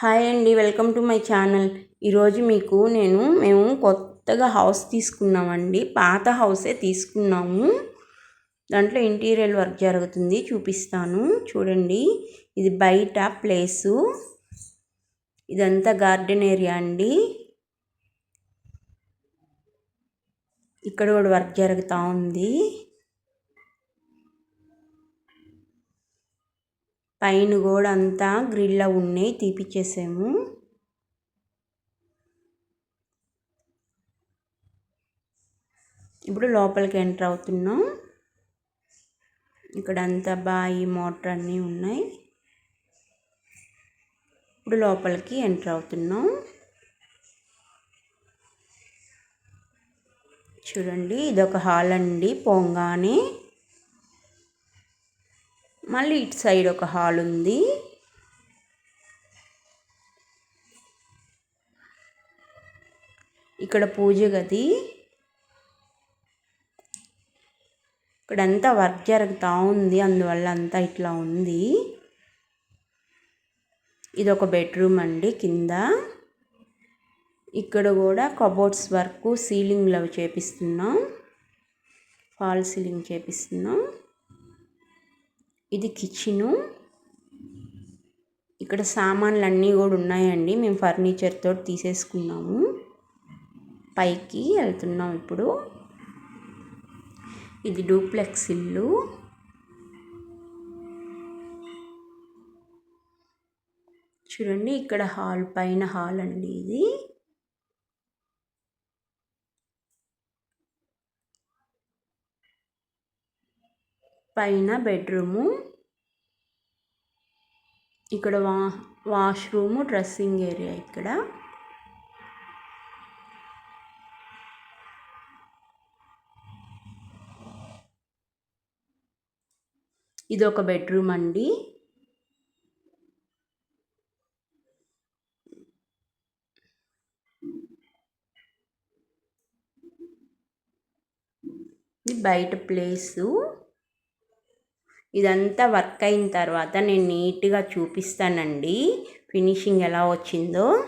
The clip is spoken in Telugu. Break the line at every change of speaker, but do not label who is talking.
హాయ్ అండి వెల్కమ్ టు మై ఛానల్. ఈరోజు మీకు నేను మేము కొత్తగా హౌస్ తీసుకున్నామండి. పాత హౌసే తీసుకున్నాము. దాంట్లో ఇంటీరియర్ వర్క్ జరుగుతుంది చూపిస్తాను. చూడండి ఇది బయట ప్లేసు. ఇదంతా గార్డెన్ ఏరియా అండి. ఇక్కడ కూడా వర్క్ జరుగుతూ ఉంది. పైన కూడా అంతా గ్రిల్ ఉన్నాయి తీపిచ్చేసాము. ఇప్పుడు లోపలికి ఎంటర్ అవుతున్నాం. ఇక్కడ అంతా బాయి మోటార్ అన్నీ ఉన్నాయి. ఇప్పుడు లోపలికి ఎంటర్ అవుతున్నాం. చూడండి ఇదొక హాల్ అండి పోంగానే. మళ్ళీ ఇటు సైడ్ ఒక హాల్ ఉంది. ఇక్కడ పూజ గది. ఇక్కడంతా వర్క్ జరుగుతూ ఉంది అందువల్ల అంతా ఇట్లా ఉంది. ఇది ఒక బెడ్రూమ్ అండి కింద. ఇక్కడ కూడా కబోర్డ్స్ వర్క్ సీలింగ్లో చేపిస్తున్నాం. ఫాల్ సీలింగ్ చేపిస్తున్నాం. ఇది కిచెను ఇక్కడ సామాన్లు అన్నీ కూడా ఉన్నాయండి. మేము ఫర్నిచర్ తోటి తీసేసుకున్నాము. పైకి వెళ్తున్నాం ఇప్పుడు. ఇది డూప్లెక్స్ ఇల్లు. చూడండి ఇక్కడ హాల్ పైన హాల్ అండి ఇది. పైన బెడ్రూము. ఇక్కడ వా వాష్రూము డ్రెస్సింగ్ ఏరియా ఇక్కడ. ఇది ఒక బెడ్రూమ్ అండి. బయట ప్లేసు. ఇదంతా వర్క్ అయిన తర్వాత నేను నీట్గా చూపిస్తానండి. ఫినిషింగ్ ఎలా వచ్చిందో.